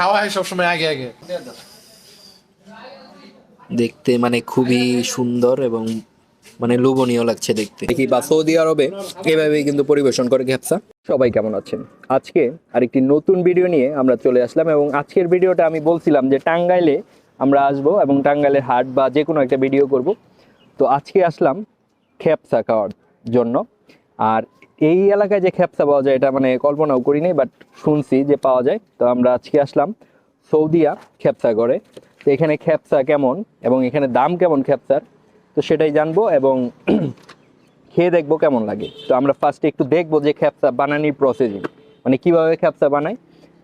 খাওয়া হয় সবসময় আগে আগে। দেখতে মানে খুবই সুন্দর এবং মানে লোভনীয় লাগছে দেখতে। দেখি বা সৌদি আরবে এভাবেই কিন্তু পরিবেশন করে ক্যাপসা সবাই কেমন আছেন? আজকে আরেকটি নতুন ভিডিও নিয়ে আমরা চলে আসলাম এবং আজকের ভিডিওটা আমি বলছিলাম যে টাঙ্গাইলে আমরা আসব এবং টাঙ্গাইলের হাট বা যে কোনো একটা ভিডিও করব। তো আজকে আসলাম খেপসা খাওয়ার জন্য। আর এই এলাকায় যে খেপসা পাওয়া যায়, এটা মানে কল্পনাও করিনি বাট শুনছি যে পাওয়া যায়। তো আমরা আজকে আসলাম সৌদিয়া খেপসা করে তো এখানে খেপসা কেমন এবং এখানে দাম কেমন খেপসার তো সেটাই জানব এবং খেয়ে দেখব কেমন লাগে। তো আমরা ফার্স্টে একটু দেখব যে খেপসা বানানির প্রসেসিং মানে কীভাবে খেপসা বানায়।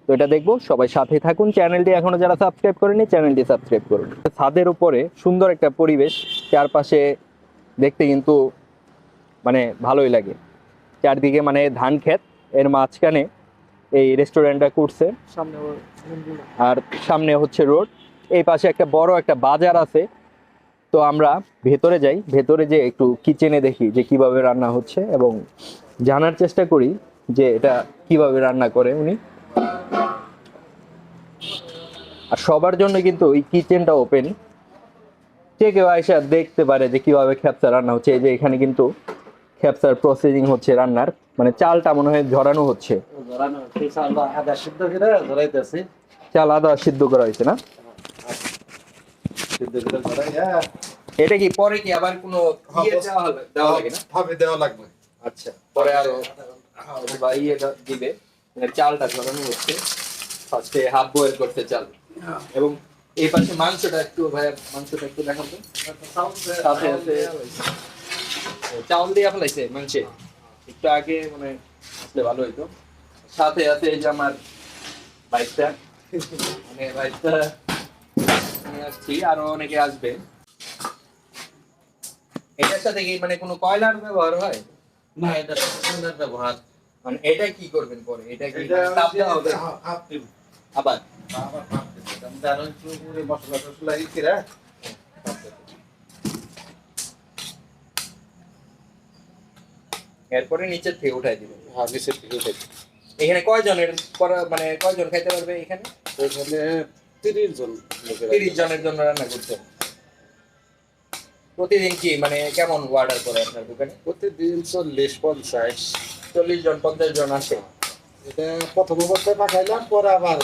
তো এটা দেখব, সবাই সাথে থাকুন। চ্যানেলটি এখনও যারা সাবস্ক্রাইব করেনি, চ্যানেলটি সাবস্ক্রাইব করুন। ছাদের উপরে সুন্দর একটা পরিবেশ, চারপাশে দেখতে কিন্তু মানে ভালোই লাগে। চারদিকে মানে ধান ক্ষেত এর মাঝখানে এই রেস্টুরেন্টটা করছে। আর সামনে হচ্ছে রোড এই পাশে একটা বড় একটা বাজার আছে। তো আমরা ভেতরে যাই। ভেতরে যে একটু কিচেনে দেখি যে কীভাবে রান্না হচ্ছে এবং জানার চেষ্টা করি যে এটা কীভাবে রান্না করে উনি। আর সবার জন্য কিন্তু এই কিচেনটা ওপেন যে কেউ আইসা দেখতে পারে যে কীভাবে খেপসা রান্না হচ্ছে। এই যে এখানে কিন্তু খেপসার প্রসেসিং হচ্ছে রান্নার। মানে চালটা মনে হয় ঝরানো হচ্ছে। চাল আদা সিদ্ধ করে হয়েছে না? এটা কি পরে কি আবার কোনো দেওয়া লাগে না? ভাবে দেওয়া লাগবে। আচ্ছা পরে আরও বা ইয়ে দিবে। চালটা ঝরানো হচ্ছে। ফার্স্টে হাফ বয়েল করতে চাল। এবং এই পাশে মাংসটা একটু ভাই মাংসটা একটু দেখাবো সাথে আছে ও, চাউল দিয়ে ফেলাইছে মাংসে। একটু আগে মানে আসলে ভালো হইতো। সাথে আছে এই যে আমার বাইকটা মানে বাইকটা নিয়ে আসছি আরও অনেকে আসবে। এটার সাথে কি মানে কোনো কয়লার ব্যবহার হয়? না এটা সুন্দর ব্যবহার। মানে এটা কি করবেন পরে? এটা কি তাপ দেওয়া হবে? হা- হাফ দিব। আবার? আবার হাফ দিব। আমি তো আরও একটু করে মশলা টসলা ই করে, হাফ দিব। এরপরে নিচের থেকে উঠাই দিবেন হ্যাঁ, নিচের দিকে উঠাই দিব। এখানে কয়জনের করা মানে কয়জন খাইতে পারবে এখানে? এখানে তিরিশ জন লোকের তিরিশ জনের জন্য রান্না করছেন প্রতিদিন কি মানে কেমন অর্ডার করে আপনার দোকানে? প্রতিদিন চল্লিশ পঞ্চাশ। চল্লিশ জন পঞ্চাশ জন আসে এটা প্রথম অবস্থায় পাঠাইলাম পরে আবার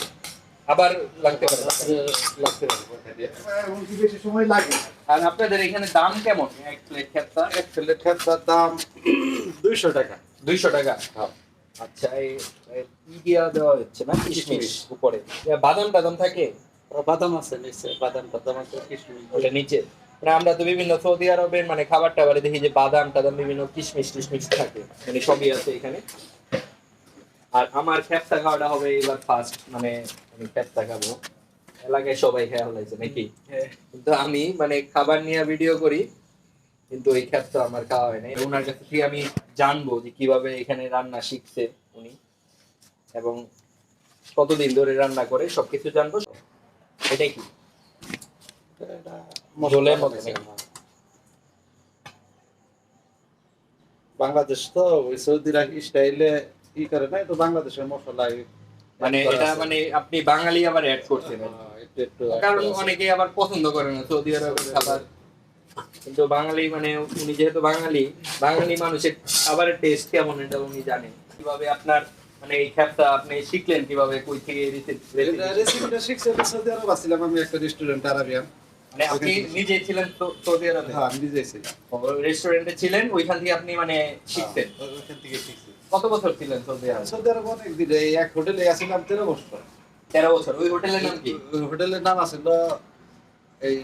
আবার লাগতে পারে। লাগতে পারে। এমনকি বেশি সময় লাগে আর আপনাদের এখানে দাম কেমন? এক প্লেট খেপটা এক প্লেট খাদ্যার দাম দুইশো টাকা। দুইশো টাকা। হ্যাঁ। আচ্ছা ই দিয়া দেওয়া হচ্ছে না? কিশমিশ। উপরে। বাদাম টাদাম থাকে? বাদাম আছে নিচে বাদাম টাদাম আছে কিশমিশ। ওটা নিচে। মানে আমরা তো বিভিন্ন সৌদি আরবের মানে খাবার টাবারে দেখি যে বাদাম টাদাম বিভিন্ন কিশমিশ টিশমিশ থাকে। মানে সবই আছে এখানে। আর আমার খেপটা খাওয়াটা হবে এবার ফার্স্ট মানে আমি খেপটা খাব। এলাকায় সবাই খেয়া হলাইছে নাকি? কিন্তু আমি মানে খাবার নিয়ে ভিডিও করি কিন্তু এই খেপটা আমার খাওয়া হয় নাই। ওনার কাছে থেকে আমি জানব যে কীভাবে এখানে রান্না শিখছে উনি এবং কতদিন ধরে রান্না করে সবকিছু জানব। এটাই কি? ঝোলের মতো? হ্যাঁ। বাংলাদেশ তো ওই সৌদিরা স্টাইলে কি করে না তো বাংলাদেশের মশলা মানে এটা মানে আপনি বাঙালি আবার অ্যাড করছেন। একটু কারণ অনেকে আবার পছন্দ করে না সৌদি আরবের খাবার। কিন্তু বাঙালি মানে উনি যেহেতু বাঙালি বাঙালি মানুষের খাবারের টেস্ট কেমন এটা উনি জানেন। কীভাবে আপনার মানে এই খ্যাপটা আপনি শিখলেন কীভাবে কই থেকে রেসিপিটা শিখছে তো সৌদি আরব আসছিলাম আমি একটা রেস্টুরেন্ট আরাবিয়ান মানে আপনি নিজে ছিলেন সৌদি আরবে? হ্যাঁ আমি নিজেই ছিলাম। রেস্টুরেন্টে ছিলেন ওইখান থেকে আপনি মানে শিখতেন হ্যাঁ, ওইখান থেকে শিখছি। কত বছর ছিলেন সৌদি আরবে? সৌদি আরব অনেক দিন এই এক হোটেলে আসছিলাম তেরো বছর। তেরো বছর ওই হোটেলের নাম কি? ওই হোটেলের নাম আছিল এই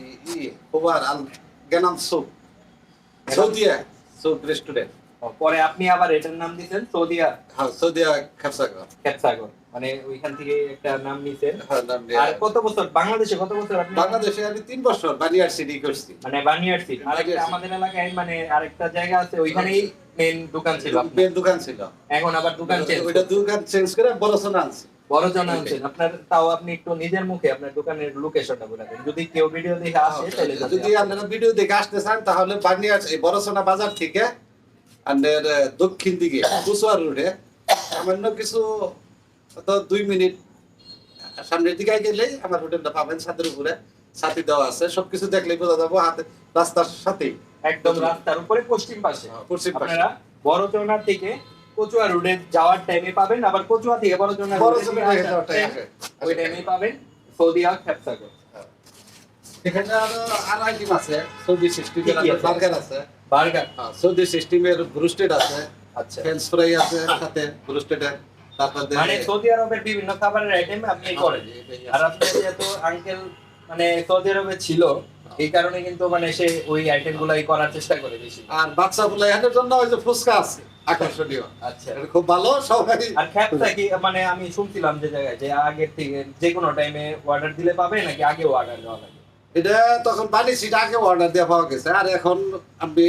ওভার আল গেনাম সুপ সৌদিয়া। Soup restaurant. পরে আপনি আবার এটার নাম দিয়েছেন সৌদিয়া। হ্যাঁ সৌদিয়া খাপসাগর। ক্যাপসাগর মানে ওইখান থেকে একটা নাম নিছেন হ্যাঁ আর কত বছর? বাংলাদেশে কত বছর আপনি? বাংলাদেশে আমি তিন বছর বানিয়ার সিটি করছি। মানে বানিয়ার সিট। আরেকটা আমাদের এলাকায় মানে আরেকটা জায়গা আছে ওইখানেই মেন দোকান ছিল মেন দোকান ছিল। এখন আবার দোকান চেঞ্জ ওইটা দোকান চেঞ্জ করে বড় সোনা আনছি। বড় আপনার তাও আপনি একটু নিজের মুখে আপনার দোকানের লোকেশনটা বলে দেন। যদি কেউ ভিডিও দেখে আসে তাহলে যদি আপনারা ভিডিও দেখে আসতে চান তাহলে বানিয়ার এই বড় সোনা বাজার থেকে দক্ষিণ দিকে কুচুয়ার রোডে সামান্য কিছু তো দুই মিনিট সামনের দিকে গেলেই আমার হোটেলটা পাবেন ছাদের উপরে ছাতি দেওয়া আছে সবকিছু দেখলেই বোঝা যাব হাতে রাস্তার সাথে। একদম রাস্তার উপরে পশ্চিম পাশে। পশ্চিম পাশে। বড় চৌনার থেকে কচুয়া রোডে যাওয়ার টাইমে পাবেন আবার কচুয়া থেকে বড় time ওই টাইমে পাবেন সৌদিয়া খ্যাপসাগর। এখানে আরও আর আইটেম আছে সৌদি সিস্টেমের? বার্গার আছে। বার্গার? হ্যাঁ, সৌদি সিস্টেমের ব্রুস্টেড আছে আচ্ছা। ফ্রেঞ্চ ফ্রাই আছে সাথে ব্রুস্টেডের তারপর মানে সৌদি আরবের বিভিন্ন খাবারের আইটেম আপনি করেন। আর আপনি যেহেতু আঙ্কেল মানে সৌদি আরবে ছিল এই কারণে কিন্তু মানে সে ওই আইটেম গুলাই করার চেষ্টা করে বেশি। আর বাচ্চা গুলো জন্য ওই যে ফুচকা আছে আকর্ষণীয়। আচ্ছা। খুব ভালো সবাই আর খ্যাপটা কি মানে আমি শুনছিলাম যে জায়গায় যে আগের থেকে যে কোনো টাইমে অর্ডার দিলে পাবে নাকি আগেও অর্ডার দেওয়া লাগে? এটা তখন বানিয়েছি আগে অর্ডার দেওয়া পাওয়া গেছে। আর এখন আমি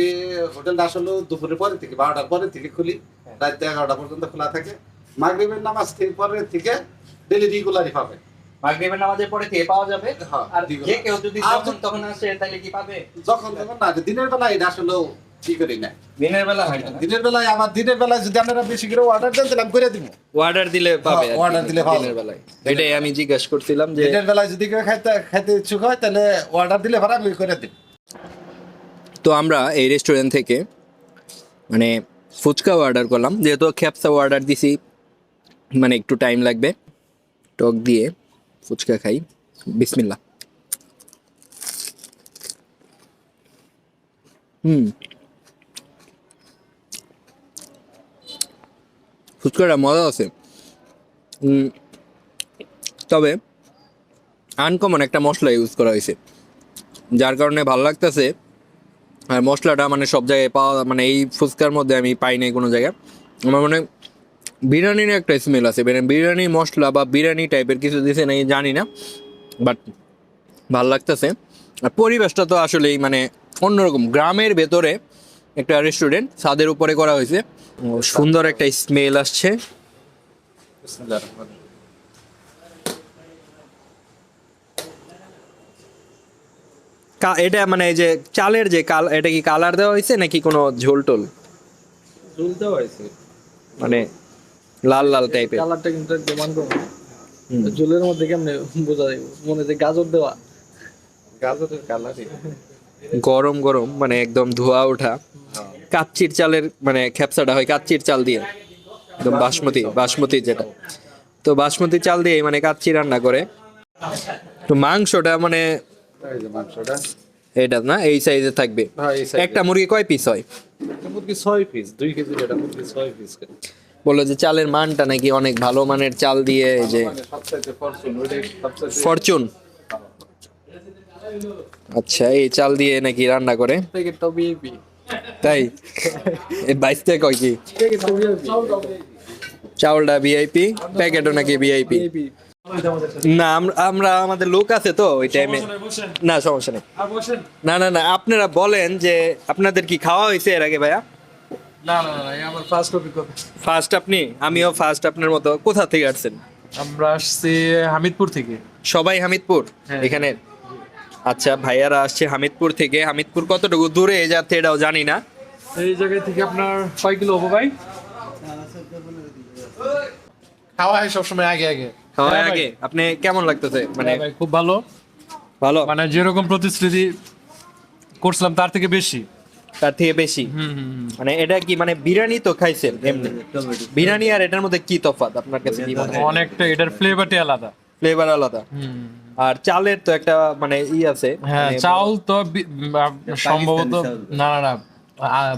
হোটেলটা আসলে দুপুরের পরে থেকে বারোটার পরে থেকে খুলি। হ্যাঁ। রাত এগারোটা পর্যন্ত খোলা থাকে। মাগরিবের নামাজ থেকে পরে থেকে ডেলি রেগুলারই পাবে। মাগরিবের নামাজের পরে থেকে পাওয়া যাবে। হ্যাঁ, আর যে কেউ যদি যখন তখন আসে তাহলে কি পাবে? যখন তখন না দিনের বেলায় এটা আসলে কি করি না দিনের বেলা হয় না দিনের বেলায় আমার দিনের বেলায় যদি আপনারা বেশি করে অর্ডার দেন তাহলে আমি করে দিব। অর্ডার দিলে পাবে হ্যাঁ, দিলে পাবে। দিনের বেলায়। এটাই আমি জিজ্ঞাসা করছিলাম যে দিনের বেলায় যদি কেউ খাইতে খাইতে ইচ্ছুক হয় তাহলে অর্ডার দিলে ভাড়া আমি করে দিব। তো আমরা এই রেস্টুরেন্ট থেকে মানে ফুচকা অর্ডার করলাম। যেহেতু খ্যাপসা অর্ডার দিছি মানে একটু টাইম লাগবে টক দিয়ে। ফুচকা খাই। বিসমিল্লা হুম। ফুচকাটা মজা আছে। তবে আনকমন একটা মশলা ইউজ করা হয়েছে। যার কারণে ভালো লাগতেছে। আর মশলাটা মানে সব জায়গায় পাওয়া মানে এই ফুচকার মধ্যে আমি পাই নাই কোনো জায়গায় আমার মনে হয় বিরিয়ানির একটা স্মেল আছে। বিরিয়ানি মশলা বা বিরিয়ানি টাইপের কিছু দিছে নাকি জানি না বাট ভালো লাগতেছে। আর পরিবেশটা তো আসলেই মানে অন্যরকম। গ্রামের ভেতরে একটা রেস্টুরেন্ট ছাদের উপরে করা হয়েছে। সুন্দর একটা স্মেল আসছে। এটা মানে এই যে চালের যে কাল এটা কি কালার দেওয়া হয়েছে নাকি কোনো ঝোল টোল ঝুল দেওয়া হয়েছে। মানে লাল লাল টাইপের কালারটা কিন্তু একদম আনকমন ঝুলের মধ্যে কেমনে বোঝা যাবে? মনে হচ্ছে গাজর দেওয়া। গাজরের কালারই। গরম গরম মানে একদম ধোয়া ওঠা। কাচ্চির চালের মানে খ্যাপসাটা হয় কাচ্চির চাল দিয়ে। একদম বাসমতি বাসমতি যেটা। তো বাসমতি চাল দিয়ে মানে কাচ্চি রান্না করে। তো মাংসটা মানে মাংসটা। এটা না এই সাইজে থাকবে। হ্যাঁ একটা মুরগি কয় পিস হয়? মুরগি ছয় পিস দুই কেজি এটা মুরগি ছয় পিস বলল যে চালের মানটা নাকি অনেক ভালো মানের চাল দিয়ে এই যে ফরচুন। আচ্ছা এই চাল দিয়ে নাকি রান্না করে? তাই? এই বাইশ থেকে কয় কি? চাউলটা ভিআইপি প্যাকেটও নাকি ভিআইপি না আমরা আমাদের লোক আছে তো ওই টাইমে না সমস্যা নেই। না না না আপনারা বলেন যে আপনাদের কি খাওয়া হয়েছে এর আগে ভাইয়া? না না না আমার ফার্স্ট অভিজ্ঞতা। ফার্স্ট আপনি? আমিও ফার্স্ট আপনার মতো। কোথা থেকে আসছেন? আমরা আসছি হামিদপুর থেকে। সবাই হামিদপুর? হ্যাঁ। এখানে? আচ্ছা ভাইয়ারা আসছে হামিদপুর থেকে। হামিদপুর কতটুকু দূরে যাচ্ছে এটাও জানি না। এই জায়গা থেকে আপনার কয় কিলো হব ভাই? খাওয়া হয় সবসময় আগে আগে। হ্যাঁ আগে? আপনি কেমন লাগতেছে? মানে হ্যাঁ খুব ভালো। ভালো? মানে যেরকম প্রতিশ্রুতি করছিলাম তার থেকে বেশি। তার থেকে বেশি। হুম হুম হুম। মানে এটা কি মানে বিরিয়ানি তো খাইছেন এমনি? বিরিয়ানি আর এটার মধ্যে কি তফাৎ আপনার কাছে? কি মনে হয়। অনেকটা এটার ফ্লেভারটাই আলাদা। ফ্লেভার আলাদা। হুম আর চালের তো একটা মানে ই আছে। হ্যাঁ মানে চাউল তো সম্ভবত না না না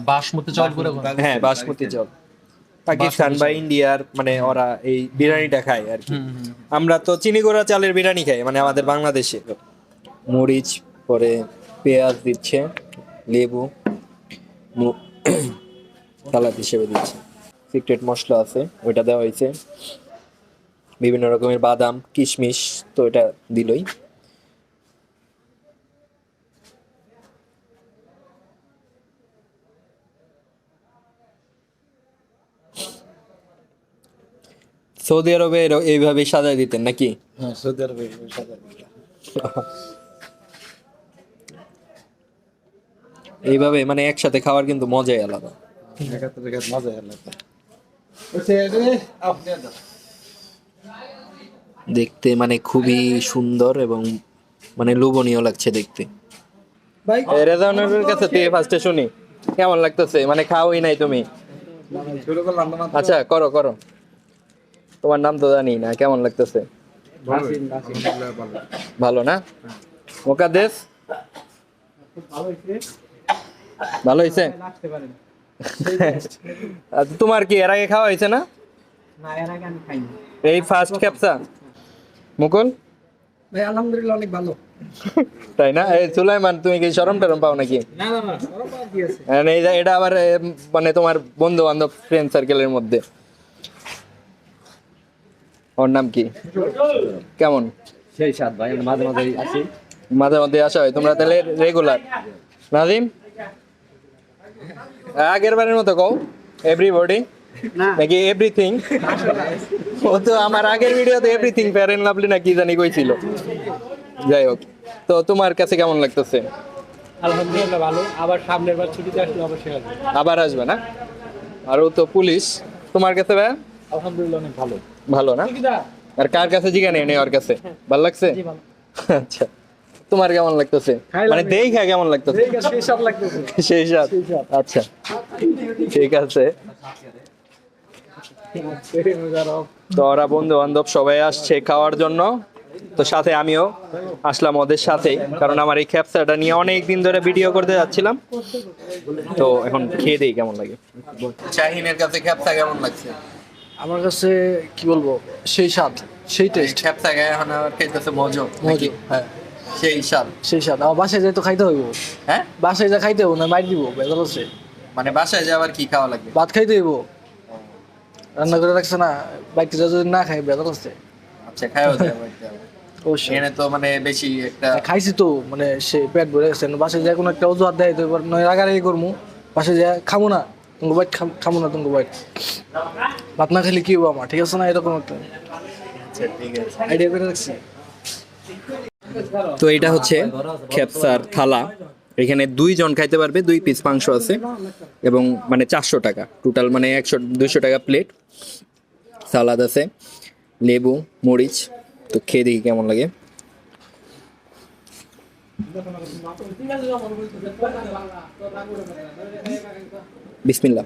বাসমতি চাউল করে হ্যাঁ বাসমতি চাল। পাকিস্তান বা ইন্ডিয়ার মানে ওরা এই বিরিয়ানিটা খায় আর কি। আমরা তো চিনিগুড়া চালের বিরিয়ানি খাই মানে আমাদের বাংলাদেশে। মরিচ পরে পেঁয়াজ দিচ্ছে লেবু। সালাদ হিসেবে দিচ্ছে। সিক্রেট মশলা আছে ওইটা দেওয়া হয়েছে। বিভিন্ন রকমের বাদাম কিশমিশ তো এটা দিলই। সৌদি আরবে এইভাবে সাজায় দিতেন নাকি? হ্যাঁ সৌদি আরবে সাদা এইভাবে মানে একসাথে খাওয়ার কিন্তু মজাই আলাদা। দেখতে মানে খুবই সুন্দর এবং মানে লোভনীয় লাগছে দেখতে। কাছে তুই ফার্স্টে শুনি। কেমন লাগতেছে? মানে খাওয়াই নাই তুমি। আচ্ছা করো করো। তোমার নাম তো জানি না কেমন লাগতেছে? ভালো না? মোকাদ্দেস? ভালো হয়েছে? আচ্ছা, তোমার কি এর আগে খাওয়া হয়েছে না? এই ফার্স্ট ক্যাপসা মুকুল? ভাই আলহামদুলিল্লাহ অনেক ভালো। তাই না? এই সুলাইমান তুমি কি শরম টরম পাও নাকি? না না এটা আবার মানে তোমার বন্ধু বান্ধব ফ্রেন্ড সার্কেলের মধ্যে। ওর নাম কি? কেমন? সেই সাত ভাই মাঝে মাঝে আসি। মাঝে মধ্যে আসা হয়। তোমরা তাহলে রেগুলার নাজিম? আগের বারের মতো কও এভরিবডি নাকি এভরিথিং ও তো আমার আগের ভিডিওতে এভরিথিং ফেয়ার এন্ড লাভলি না কি জানি কইছিল। যাই হোক তো তোমার কাছে কেমন লাগতেছে? আলহামদুলিল্লাহ ভালো। আবার সামনের বার ছুটিতে আসলে অবশ্যই আসবে। আবার আসবে না? আর ও তো পুলিশ। তোমার কাছে ভাই আলহামদুলিল্লাহ অনেক ভালো। ভালো না? আর কার কাছে জিজ্ঞাসা নেই ওর কাছে? ভালো লাগছে? আচ্ছা। তোমার কেমন লাগতেছে? মানে। দেখা কেমন লাগতেছে? সেই সব লাগতেছে। সেই সাথ আচ্ছা। ঠিক আছে। তো ওরা বন্ধু বান্ধব সবাই আসছে খাওয়ার জন্য। তো সাথে আমিও আসলাম ওদের সাথে কারণ আমার এই খ্যাপসাটা নিয়ে অনেক দিন ধরে ভিডিও করতে যাচ্ছিলাম। তো এখন খেয়ে দেই কেমন লাগে। শাহিনের কাছে খ্যাপসা কেমন লাগছে? আমার কাছে কি বলব সেই স্বাদ সেই টেস্ট খ্যাপসা গায়ে এখন আবার খেতেছে মজো মজু। হ্যাঁ। সেই স্বাদ সেই স্বাদ আমার বাসায় যাই তো খাইতে হইব। হ্যাঁ? বাসায় যা খাইতে হইব না মাইর দিব বেজাল আছে মানে বাসায় যাওয়ার কি খাওয়া লাগবে? ভাত খাইতে হইব। রান্না করে রাখছে না বাইকতে যা যদি না খাই বেজাল আছে আচ্ছা এখানে তো মানে বেশি একটা খাইছি তো মানে সে পেট ভরে গেছে। বাসায় যায় কোনো একটা অজুহাত দেয় তো এবার নয় রাগারাগি করব বাসায় যায় খামো না তোমাকে বাইট খামো না তোমাকে বাইট ভাত না খেলে কি হব আমার ঠিক আছে না? এরকম একটা আইডিয়া করে রাখছি। তো এটা হচ্ছে খেপসার থালা। এখানে দুইজন খাইতে পারবে, দুই পিস মাংস আছে এবং মানে চারশো টাকা। টোটাল মানে একশো, দুইশো টাকা প্লেট সালাদ আছে, লেবু, মরিচ। তো খেয়ে দেখি কেমন লাগে। বিসমিল্লা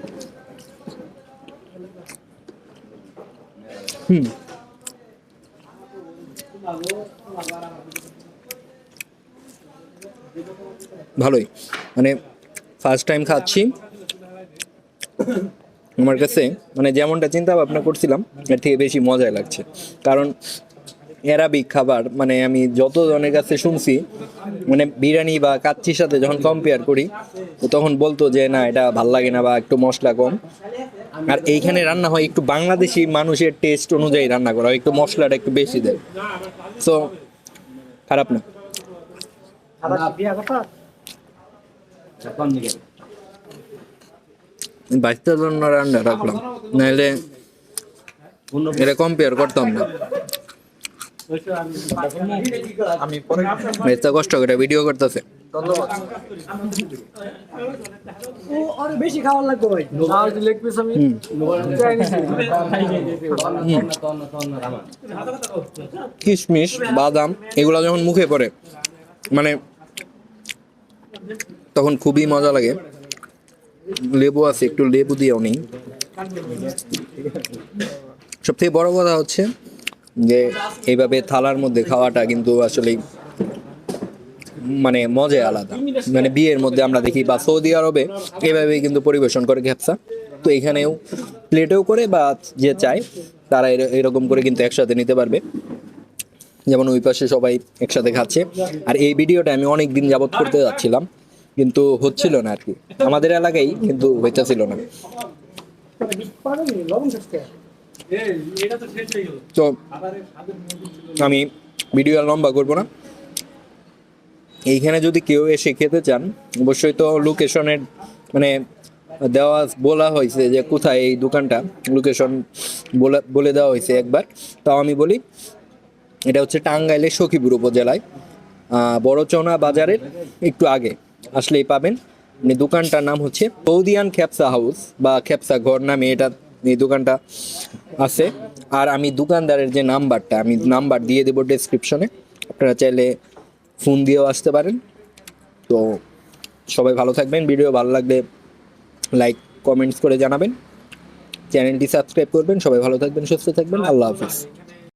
হুম। ভালোই। মানে ফার্স্ট টাইম খাচ্ছি। আমার কাছে মানে যেমনটা চিন্তা ভাবনা করছিলাম, এর থেকে বেশি মজাই লাগছে। কারণ অ্যারাবিক খাবার মানে আমি যত জনের কাছে শুনছি মানে বিরিয়ানি বা কাচ্চির সাথে যখন কম্পেয়ার করি তখন বলতো যে, না, এটা ভালো লাগে না বা একটু মশলা কম। আর এইখানে রান্না হয় একটু বাংলাদেশি মানুষের টেস্ট অনুযায়ী রান্না করা হয়, একটু মশলাটা একটু বেশি দেয়। সো খারাপ না। জন্য রান্না রাখলাম। নাহলে এটা কম্পেয়ার করতাম না। কষ্ট করে ভিডিও করতেছে। কিশমিশ বাদাম এগুলা যখন মুখে পড়ে মানে তখন খুবই মজা লাগে। লেবু আছে, একটু লেবু দিয়েও নেই। সব থেকে বড় কথা হচ্ছে যে, এইভাবে থালার মধ্যে খাওয়াটা কিন্তু আসলে মানে মজাই আলাদা। মানে বিয়ের মধ্যে আমরা দেখি, বা সৌদি আরবে এভাবেই কিন্তু পরিবেশন করে ঘ্যাপসা। তো এখানেও প্লেটেও করে বা যে চায়, তারা এর- এরকম করে কিন্তু একসাথে নিতে পারবে। যেমন ওই পাশে সবাই একসাথে খাচ্ছে। আর এই ভিডিওটা আমি অনেক দিন যাবত করতে যাচ্ছিলাম, কিন্তু হচ্ছিল না আর কি। আমাদের এলাকায় কিন্তু হইতেছিল না। তো আমি ভিডিও লম্বা করব না। এইখানে যদি কেউ এসে খেতে চান, অবশ্যই তো লোকেশনের মানে দেওয়া বলা হয়েছে যে কোথায় এই দোকানটা, লোকেশন বলে দেওয়া হয়েছে একবার। তাও আমি বলি এটা হচ্ছে টাঙ্গাইলের সখীপুর উপজেলায়। বড়চনা বাজারের একটু আগে আসলেই পাবেন। মানে দোকানটার নাম হচ্ছে সৌদিয়ান খ্যাপসা হাউস বা খ্যাপসা ঘর নামে এটা এই দোকানটা আছে। আর আমি দোকানদারের যে নাম্বারটা, আমি নাম্বার দিয়ে দেবো ডেসক্রিপশনে আপনারা চাইলে ফোন দিয়েও আসতে পারেন। তো সবাই ভালো থাকবেন। ভিডিও ভালো লাগলে লাইক কমেন্টস করে জানাবেন। চ্যানেলটি সাবস্ক্রাইব করবেন। সবাই ভালো থাকবেন, সুস্থ থাকবেন। আল্লাহ হাফিজ।